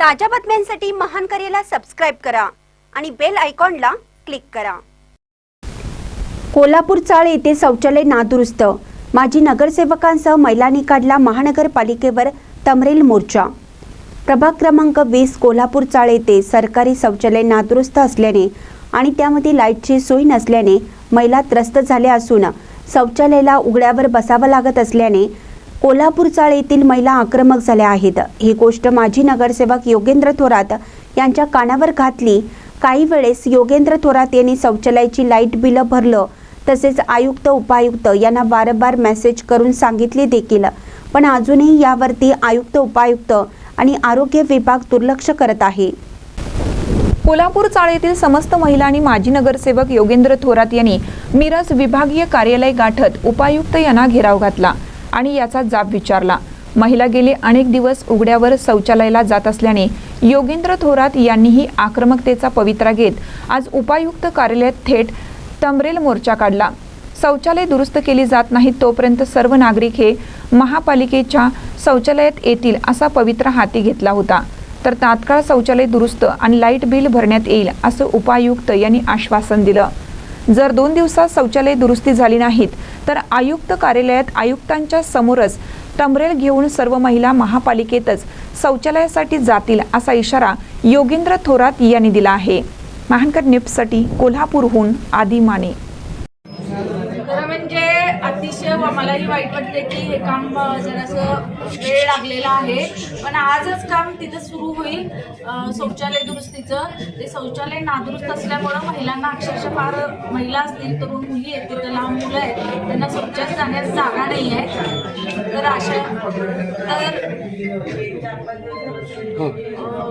ताज्या बातम्यांसाठी महान करेला सबस्क्राईब करा आणि बेल आयकॉनला क्लिक करा. कोल्हापूर चाळ येथे शौचालय नादुरुस्त. माजी नगरसेवकांसह महिलांनी काढला महानगरपालिकेवर तमरेल मोर्चा. प्रभाग क्रमांक वीस कोल्हापूर चाळ येथे सरकारी शौचालय नादुरुस्त असल्याने आणि त्यामध्ये लाईटची सोय नसल्याने महिला त्रस्त झाल्या असून शौचालयाला उघड्यावर बसावं लागत असल्याने कोल्हापूर चाळ येथील महिला आक्रमक झाल्या आहेत. ही गोष्ट माजी नगरसेवक योगेंद्र थोरात यांच्या कानावर घातली. काही वेळेस योगेंद्र थोरात यांनी शौचालयाची लाइट बिलं भरलं तसेच आयुक्त उपायुक्त यांना वारंवार मेसेज करून सांगितले देखील. पण अजूनही यावरती आयुक्त उपायुक्त आणि आरोग्य विभाग दुर्लक्ष करत आहे. कोल्हापूर चाळेतील समस्त महिला आणि माजी नगरसेवक योगेंद्र थोरात यांनी मिरज विभागीय कार्यालय गाठत उपायुक्त यांना घेराव घातला. आणि याचा जाब विचारला. महिला गेले अनेक दिवस उघड्यावर शौचालयाला जात असल्याने योगेंद्र थोरात यांनीही आक्रमकतेचा पवित्रा घेत आज उपायुक्त कार्यालयात थेट तमरेल मोर्चा काढला. शौचालय दुरुस्त केली जात नाही तोपर्यंत सर्व नागरिक हे महापालिकेच्या शौचालयात येतील असा पवित्रा हाती घेतला होता. तर तात्काळ शौचालय दुरुस्त आणि लाइट बिल भरण्यात येईल असं उपायुक्त यांनी आश्वासन दिलं. जर दोन दिवसात शौचालय दुरुस्ती झाली नाहीत तर आयुक्त कार्यालयात आयुक्तांच्या समोरच तमरेल घेऊन सर्व महिला महापालिकेतच शौचालयासाठी जातील असा इशारा योगेंद्र थोरात यांनी दिला आहे. महानकर न्यूजसाठी कोल्हापूरहून आदी माने. म्हणजे अतिशय व मलाही वाईट वाटते की हे काम जरासं वेळ लागलेला आहे. पण आजच काम तिथं सुरू होईल शौचालय दुरुस्तीचं. ते शौचालय नादुरुस्त असल्यामुळं महिलांना अक्षरशः फार महिला असतील तरुण मुली आहेत तिथं लहान मुलं आहेत. त्यांना शौचालयात जाण्यास जागा नाही आहे तर अशा तर अ,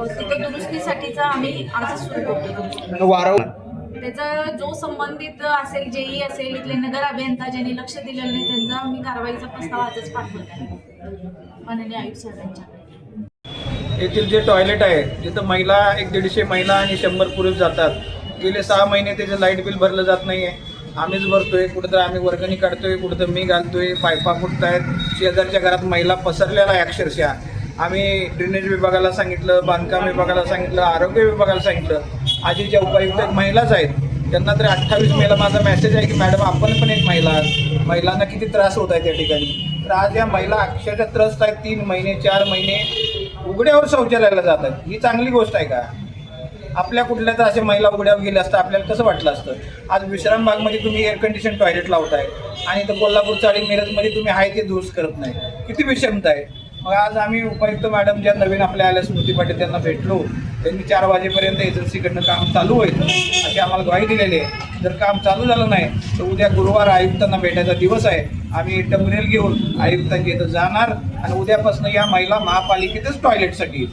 तिथं दुरुस्तीसाठीचं आम्ही आज सुरू करतो. वारंवार त्याचा जो संबंधित असेल जेई असेल इथले नगर अभियंता ज्यांनी लक्ष दिलेलं नाही त्यांचा मी कारवाईचा प्रस्ताव आजच पाठवत आहे. माननीय आयुक्त साहेबांच्या. येथील जे टॉयलेट आहे जिथं महिला एक दीडशे महिला आणि शंभर पुरुष जातात. गेले सहा महिने त्याचं लाइट बिल भरलं जात नाही आहे आम्हीच भरतोय कुठं तर आम्ही वर्गणी काढतोय कुठं तर मी घालतोय पायपा फुटत आहेत शेजारच्या घरात महिला पसरलेला आहे अक्षरशः. आम्ही ड्रेनेज विभागाला सांगितलं बांधकाम विभागाला सांगितलं आरोग्य विभागाला सांगितलं. आजी ज्या उपायुक्त महिलाच आहेत. त्यांना तरी अठ्ठावीस मेला माझा मेसेज आहे की मॅडम आपण पण एक महिला आहात. महिलांना किती त्रास होत आहे त्या ठिकाणी? तर आज या महिला अक्षरशः त्रस्त आहेत. तीन महिने चार महिने उघड्यावर शौचालयाला जातात ही चांगली गोष्ट आहे का? आपल्या कुठल्या तर असे महिला उघड्यावर गेल्या असतं आपल्याला कसं वाटलं असतं? आज विश्रामबागमध्ये तुम्ही एअर कंडिशन टॉयलेट लावताय आणि तर कोल्हापूरचा आणि मिरजमध्ये तुम्ही आहे ते दुरुस्त करत नाही. किती विषमता आहे. मग आज आम्ही उपायुक्त मॅडम ज्या नवीन आपल्या आल्या स्मृती पाटील त्यांना भेटलो. त्यांनी चार वाजेपर्यंत एजन्सीकडनं काम चालू होईल अशी आम्हाला ग्वाही दिलेली आहे. जर काम चालू झालं नाही तर उद्या गुरुवार आयुक्तांना भेटायचा दिवस आहे. आम्ही टर्मिनल घेऊन आयुक्तांच्या इथं जाणार आणि उद्यापासून या महिला महापालिकेतच टॉयलेटसाठी